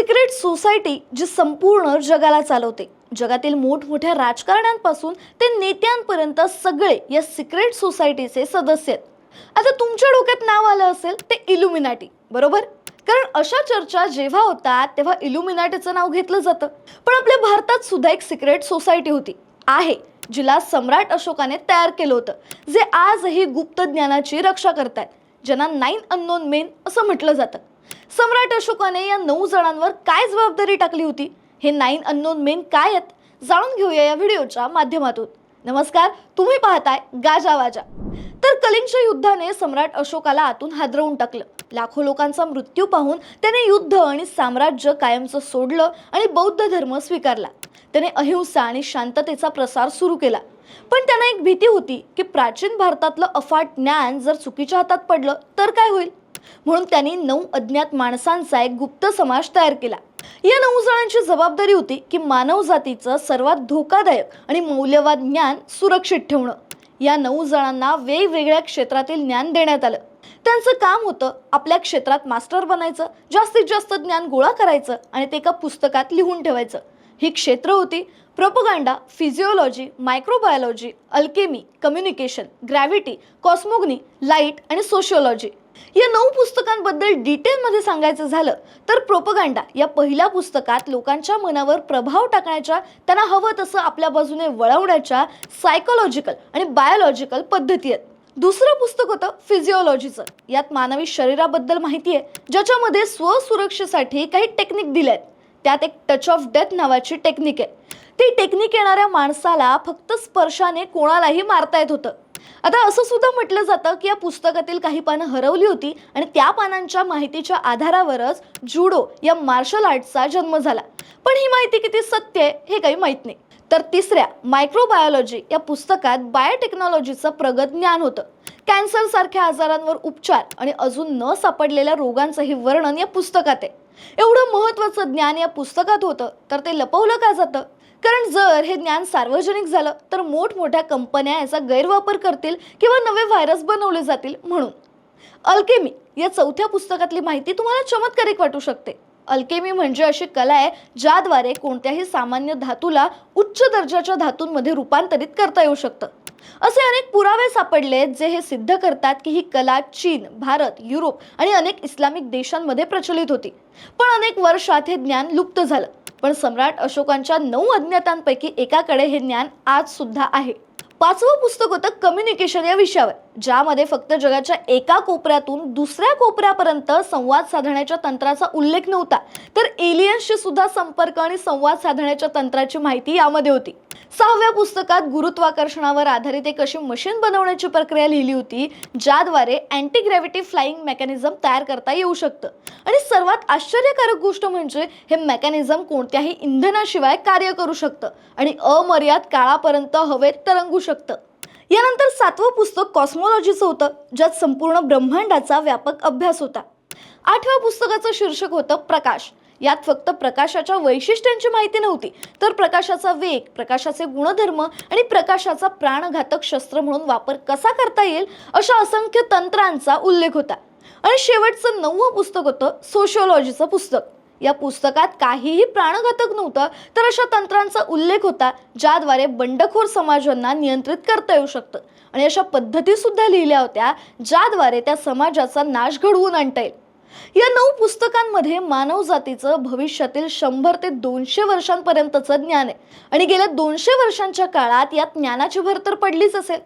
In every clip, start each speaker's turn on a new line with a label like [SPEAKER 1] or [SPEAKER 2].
[SPEAKER 1] Secret society जी संपूर्ण जगाला चालवते. जगातील मोठमोठ्या राजकारण्यांपासून ते नेत्यांपर्यंत सगळे या सिक्रेट सोसायटीचे सदस्य आहेत. आता तुमच्या डोक्यात नाव आलं असेल ते इल्युमिनाटी बरोबर? कारण अशा चर्चा जेव्हा होतात तेव्हा इल्युमिनाटीचं नाव घेतलं जातं. पण आपल्या भारतात सुद्धा एक सिक्रेट सोसायटी होती. आहे जिला सम्राट अशोकाने तयार केलं होतं जे आजही गुप्त ज्ञानाची रक्षा करतात ज्यांना नाईन अननोन मेन असं म्हटलं जातं. सम्राट अशोकाने या नऊ जणांवर काय जबाबदारी टाकली होती? हे नाईन अननोन मेन काय आहेत? जाणून घेऊया या व्हिडिओच्या माध्यमातून. नमस्कार तुम्ही पाहताय गाजा वाजा. तर कलिंगच्या युद्धाने सम्राट अशोकाला आतून हादरवून टाकलं. लाखो लोकांचा मृत्यू पाहून त्याने युद्ध आणि साम्राज्य कायमचं सोडलं आणि बौद्ध धर्म स्वीकारला. त्याने अहिंसा आणि शांततेचा प्रसार सुरू केला. पण त्यांना एक भीती होती की प्राचीन भारतातलं अफाट ज्ञान जर चुकीच्या हातात पडलं तर काय होईल? म्हणून त्यांनी नऊ अज्ञात माणसांचा एक गुप्त समाज तयार केला. या नऊ जणांची जबाबदारी होती की मानव जातीचं सर्वात धोकादायक आणि मौल्यवान ज्ञान सुरक्षित ठेवणं. या नऊ जणांना वेगवेगळ्या क्षेत्रातील ज्ञान देण्यात आलं. त्यांचं काम होतं आपल्या क्षेत्रात मास्टर बनायचं जास्तीत जास्त ज्ञान गोळा करायचं आणि ते एका पुस्तकात लिहून ठेवायचं. ही क्षेत्र होती propaganda physiology microbiology alchemy communication gravity cosmogony light आणि सोशिओलॉजी. या नऊ पुस्तकांबद्दल डिटेलमध्ये सांगायचं झालं तर प्रोपगांडा या पहिल्या पुस्तकात लोकांच्या मनावर प्रभाव टाकण्याच्या त्यांना हवं तसं आपल्या बाजूने वळवण्याच्या सायकोलॉजिकल आणि बायोलॉजिकल पद्धती आहेत. दुसरं पुस्तक होतं फिजिओलॉजीचं यात मानवी शरीराबद्दल माहिती आहे ज्याच्यामध्ये स्वसुरक्षेसाठी काही टेक्निक दिल्या आहेत. त्यात एक टच ऑफ डेथ नावाची टेक्निक आहे. ती टेक्निक येणाऱ्या माणसाला फक्त स्पर्शाने कोणालाही मारता येत होतं. आता असं सुद्धा म्हटलं जातं की या पुस्तकातील काही पानं हरवली होती आणि त्या पानांच्या माहितीच्या आधारावरच जुडो या मार्शल आर्टचा जन्म झाला. पण ही माहिती किती सत्य आहे हे काही माहीत नाही. तर तिसऱ्या मायक्रोबायोलॉजी या पुस्तकात बायोटेक्नॉलॉजीचं प्रगत ज्ञान होतं. कॅन्सर सारख्या आजारांवर उपचार आणि अजून न सापडलेल्या रोगांचंही वर्णन या पुस्तकात आहे. एवढं महत्त्वाचं ज्ञान या पुस्तकात होतं तर ते लपवलं का जातं? कारण जर हे ज्ञान सार्वजनिक झालं तर मोठमोठ्या कंपन्या याचा गैरवापर करतील किंवा नवे व्हायरस बनवले जातील म्हणून. अल्केमी या चौथ्या पुस्तकातली माहिती तुम्हाला चमत्कारिक वाटू शकते. अल्केमी म्हणजे अशी कला आहे ज्याद्वारे कोणत्याही सामान्य धातूला उच्च दर्जाच्या धातूंमध्ये रूपांतरित करता येऊ शकतं. असे अनेक पुरावे सापडले जे हे सिद्ध करतात की ही कला चीन भारत युरोप आणि अनेक इस्लामिक देशांमध्ये प्रचलित होती. पण अनेक वर्षात हे ज्ञान लुप्त झालं. पण सम्राट अशोकांच्या नऊ अज्ञातांपैकी एकाकडे हे ज्ञान आज सुद्धा आहे. पाचवं पुस्तक होतं कम्युनिकेशन या विषयावर ज्यामध्ये फक्त जगाच्या एका कोपऱ्यातून दुसऱ्या कोपऱ्यापर्यंत संवाद साधण्याच्या तंत्राचा उल्लेख नव्हता. तर एलियन्सशी सुद्धा संपर्क आणि संवाद साधण्याच्या तंत्राची माहिती यामध्ये होती. सहाव्या पुस्तकात गुरुत्वाकर्षणावर आधारित एक अशी मशीन बनवण्याची प्रक्रिया लिहिली होती ज्याद्वारे अँटी ग्रॅव्हिटी फ्लाईंग मेकॅनिझम तयार करता येऊ शकतं. आणि सर्वात आश्चर्यकारक गोष्ट म्हणजे हे मेकॅनिझम कोणत्याही इंधनाशिवाय कार्य करू शकतं आणि अमर्याद काळापर्यंत हवेत तरंगू शकतं. यानंतर सातवं पुस्तक कॉस्मॉलॉजीचं होतं ज्यात संपूर्ण ब्रह्मांडाचा व्यापक अभ्यास होता. आठव्या पुस्तकाचं शीर्षक होतं प्रकाश. यात फक्त प्रकाशाच्या वैशिष्ट्यांची माहिती नव्हती. तर प्रकाशाचा वेग प्रकाशाचे गुणधर्म आणि प्रकाशाचा प्राणघातक शस्त्र म्हणून वापर कसा करता येईल अशा असंख्य तंत्रांचा उल्लेख होता. आणि शेवटचं नववं पुस्तक होतं सोशिओलॉजीचं पुस्तक. या पुस्तकात काहीही प्राणघातक नव्हतं तर अशा तंत्रांचा उल्लेख होता ज्याद्वारे बंडखोर समाजांना नियंत्रित करता येऊ शकतं. आणि अशा पद्धतीसुद्धा लिहिल्या होत्या ज्याद्वारे त्या समाजाचा नाश घडवून आणता येईल. या नऊ पुस्तकांमध्ये मानवजातीचं भविष्यातील शंभर ते दोनशे वर्षांपर्यंतचं ज्ञान आहे. आणि गेल्या दोनशे वर्षांच्या काळात या ज्ञानाची भर तर पडलीच असेल.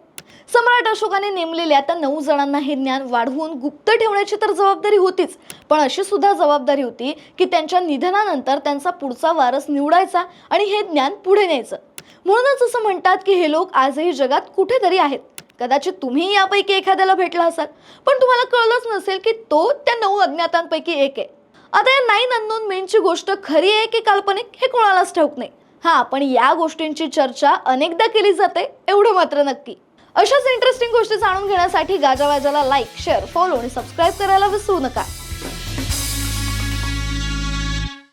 [SPEAKER 1] सम्राट अशोकाने नेमलेल्या त्या नऊ जणांना हे ज्ञान वाढवून गुप्त ठेवण्याची तर जबाबदारी होतीच. पण अशी सुद्धा जबाबदारी होती की त्यांच्या निधनानंतर त्यांचा पुढचा वारस निवडायचा आणि हे ज्ञान पुढे न्यायचं. म्हणूनच असं म्हणतात की हे लोक आजही जगात कुठेतरी आहेत. कदाचित तुम्ही यापैकी एखाद्याला भेटला असाल. पण तुम्हाला कळलंच नसेल की तो त्या नऊ अज्ञातांपैकी एक आहे. आता या नाईन अननोन मेनची गोष्ट खरी आहे की काल्पनिक हे कोणालाच ठाऊक नाही. हां पण या गोष्टींची चर्चा अनेकदा केली जाते एवढं मात्र नक्की. अशाच इंटरेस्टिंग गोष्टी जाणून घेण्यासाठी गाजावाजाला लाईक शेअर फॉलो आणि सबस्क्राईब करायला विसरू नका.